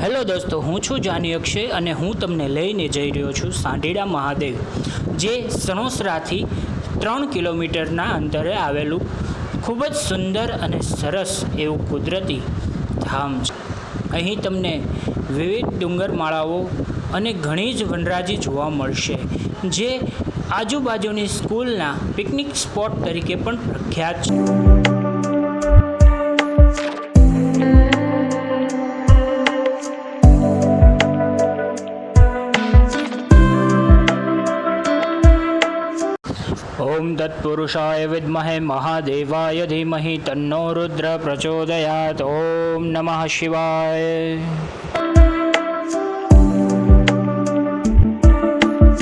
Hello દોસ્તો, હું છું જાની અક્ષય અને હું તમને લઈને જઈ રહ્યો છું સાંઢીડા મહાદેવ, જે સણોસરાથી ત્રણ કિલોમીટરના અંતરે આવેલું ખૂબ જ સુંદર અને સરસ એવું કુદરતી ધામ છે. અહીં તમને વિવિધ ડુંગરમાળાઓ અને ઘણી જ વનરાજી જોવા મળશે, જે આજુબાજુની સ્કૂલના પિકનિક સ્પોટ તરીકે પણ પ્રખ્યાત છે. ઓમ તત્પુરુષાય વિદ્મહે મહાદેવાય ધીમહિ તન્નો રુદ્ર પ્રચોદયાત ઓમ નમઃ શિવાય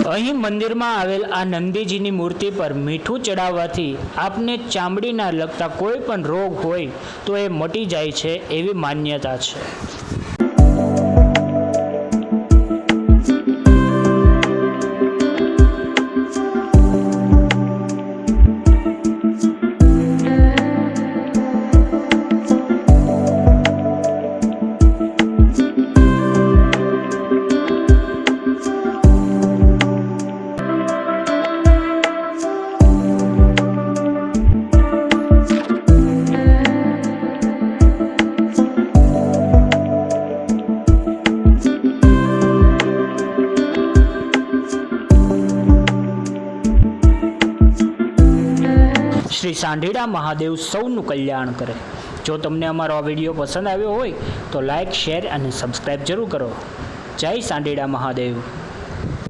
અહીં મંદિરમાં આવેલ આ નંદીજીની મૂર્તિ પર મીઠું ચડાવવાથી આપને ચામડીના લગતા કોઈ પણ રોગ હોય તો એ મટી જાય છે એવી માન્યતા છે. શ્રી સાંઢીડા મહાદેવ સૌનું કલ્યાણ કરે. જો તમને અમારો આ વીડિયો પસંદ આવ્યો હોય, તો લાઈક, શેર અને સબસ્ક્રાઈબ જરૂર કરો. જય સાંઢીડા મહાદેવ.